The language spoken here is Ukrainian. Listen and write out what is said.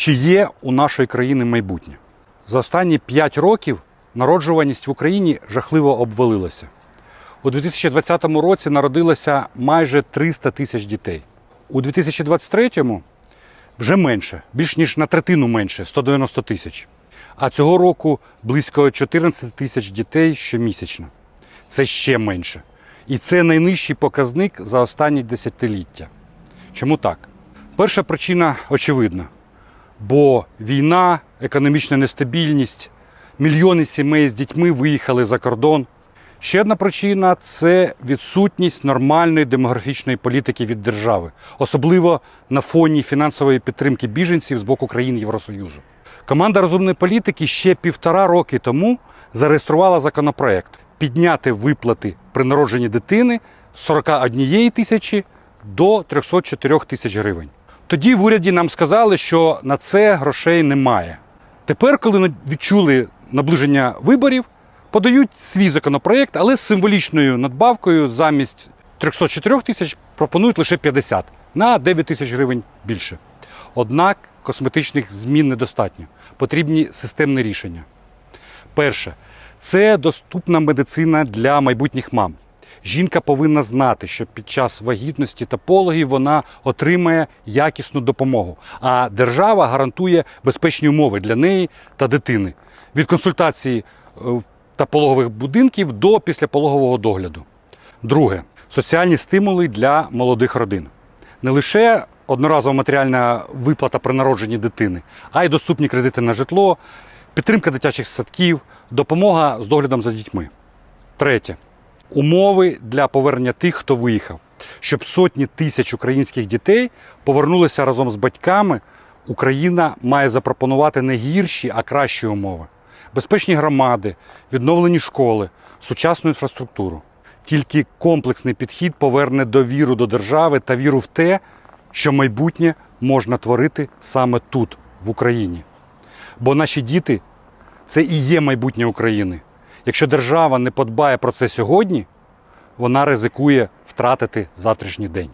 Чи є у нашої країни майбутнє? За останні 5 років народжуваність в Україні жахливо обвалилася. У 2020 році народилося майже 300 тисяч дітей. У 2023 вже менше, більш ніж на третину менше 190 тисяч. А цього року близько 14 тисяч дітей щомісячно. Це ще менше. І це найнижчий показник за останні десятиліття. Чому так? Перша причина очевидна. Бо війна, економічна нестабільність, мільйони сімей з дітьми виїхали за кордон. Ще одна причина це відсутність нормальної демографічної політики від держави, особливо на фоні фінансової підтримки біженців з боку країн Євросоюзу. Команда розумної політики ще півтора роки тому зареєструвала законопроект підняти виплати при народженні дитини з 41 тисячі до 304 тисяч гривень. Тоді в уряді нам сказали, що на це грошей немає. Тепер, коли відчули наближення виборів, подають свій законопроект, але з символічною надбавкою замість 304 тисяч пропонують лише 50 на 9 тисяч гривень більше. Однак косметичних змін недостатньо. Потрібні системні рішення. Перше, це доступна медицина для майбутніх мам. Жінка повинна знати, що під час вагітності та пологів вона отримає якісну допомогу, а держава гарантує безпечні умови для неї та дитини від консультації е, та пологових будинків до післяпологового догляду. Друге соціальні стимули для молодих родин. Не лише одноразова матеріальна виплата при народженні дитини, а й доступні кредити на житло, підтримка дитячих садків, допомога з доглядом за дітьми. Третє умови для повернення тих, хто виїхав, щоб сотні тисяч українських дітей повернулися разом з батьками. Україна має запропонувати не гірші, а кращі умови: безпечні громади, відновлені школи, сучасну інфраструктуру. Тільки комплексний підхід поверне довіру до держави та віру в те, що майбутнє можна творити саме тут, в Україні. Бо наші діти це і є майбутнє України. Якщо держава не подбає про це сьогодні, вона ризикує втратити завтрашній день.